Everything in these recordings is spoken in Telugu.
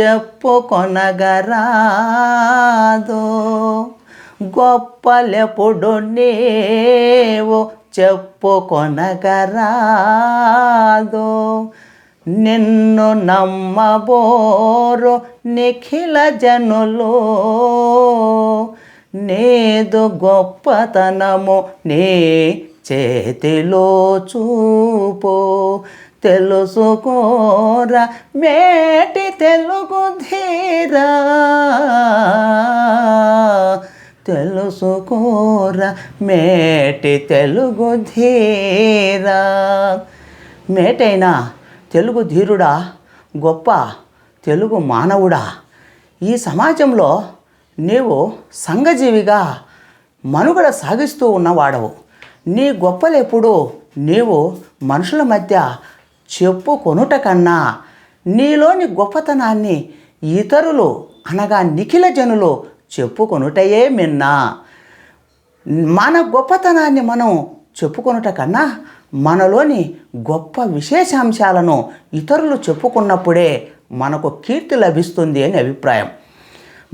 చెప్పుకొనగరాదు గొప్పలెప్పుడు నీవు చెప్పుకొనగరాదు నిన్ను నమ్మబోరు నిఖిల జనులు. నేదు గొప్పతనము నీ చేతిలో చూపు. తెలుసుకోరా మేటి తెలుగు ధీరా. తెలుసుకోరా మేటి తెలుగు ధీరా. మేటైనా తెలుగు ధీరుడా గొప్ప తెలుగు మానవుడా. ఈ సమాజంలో నీవు సంఘజీవిగా మనుగడ సాగిస్తూ ఉన్నవాడవు. నీ గొప్పలెప్పుడు నీవు మనుషుల మధ్య చెప్పుకొనుట కన్నా నీలోని గొప్పతనాన్ని ఇతరులు అనగా నిఖిల జనులు చెప్పుకొనుటయే మిన్నా. మన గొప్పతనాన్ని మనం చెప్పుకొనుట కన్నా మనలోని గొప్ప విశేషాంశాలను ఇతరులు చెప్పుకున్నప్పుడే మనకు కీర్తి లభిస్తుంది అని అభిప్రాయం.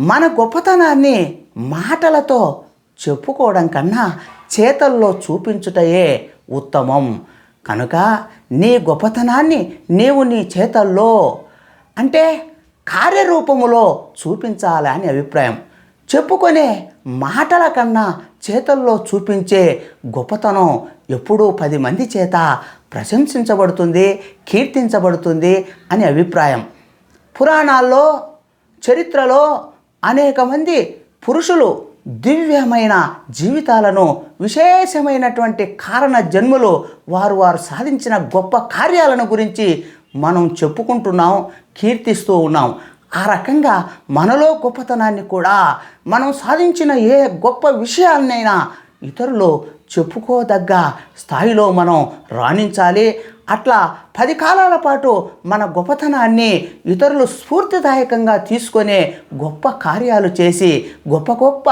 మన గొప్పతనాన్ని మాటలతో చెప్పుకోవడం కన్నా చేతల్లో చూపించుటయే ఉత్తమం. కనుక నీ గొప్పతనాన్ని నీవు నీ చేతల్లో అంటే కార్యరూపములో చూపించాలని అభిప్రాయం. చెప్పుకునే మాటల కన్నా చేతల్లో చూపించే గొప్పతనం ఎప్పుడూ పది మంది చేత ప్రశంసించబడుతుంది కీర్తించబడుతుంది అని అభిప్రాయం. పురాణాల్లో చరిత్రలో అనేక మంది పురుషులు దివ్యమైన జీవితాలను విశేషమైనటువంటి కారణ జన్మలు వారు వారు సాధించిన గొప్ప కార్యాలను గురించి మనం చెప్పుకుంటున్నాం కీర్తిస్తూ ఉన్నాం. ఆ రకంగా మనలో గొప్పతనాన్ని కూడా మనం సాధించిన ఏ గొప్ప విషయాలనైనా ఇతరులు చెప్పుకోదగ్గ స్థాయిలో మనం రాణించాలి. అట్లా పది కాలాల పాటు మన గొప్పతనాన్ని ఇతరులు స్ఫూర్తిదాయకంగా తీసుకునే గొప్ప కార్యాలు చేసి గొప్ప గొప్ప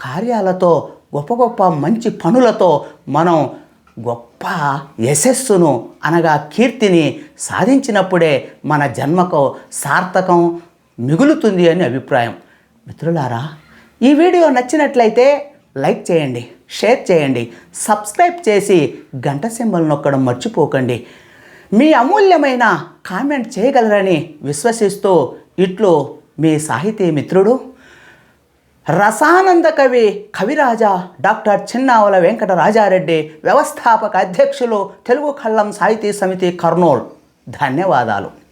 కార్యాలతో గొప్ప గొప్ప మంచి పనులతో మనం గొప్ప యశస్సును అనగా కీర్తిని సాధించినప్పుడే మన జన్మకు సార్థకం మిగులుతుంది అని అభిప్రాయం. మిత్రులారా ఈ వీడియో నచ్చినట్లయితే లైక్ చేయండి షేర్ చేయండి సబ్స్క్రైబ్ చేసి గంట సింబల్ నొక్కడం మర్చిపోకండి. మీ అమూల్యమైన కామెంట్ చేయగలరని విశ్వసిస్తూ ఇట్లు మీ సాహితీ మిత్రుడు రసానంద కవి కవిరాజా డాక్టర్ చిన్నావల వెంకట రాజారెడ్డి వ్యవస్థాపక అధ్యక్షులు తెలుగు కళ్ళం సాహితీ సమితి కర్నూల్. ధన్యవాదాలు.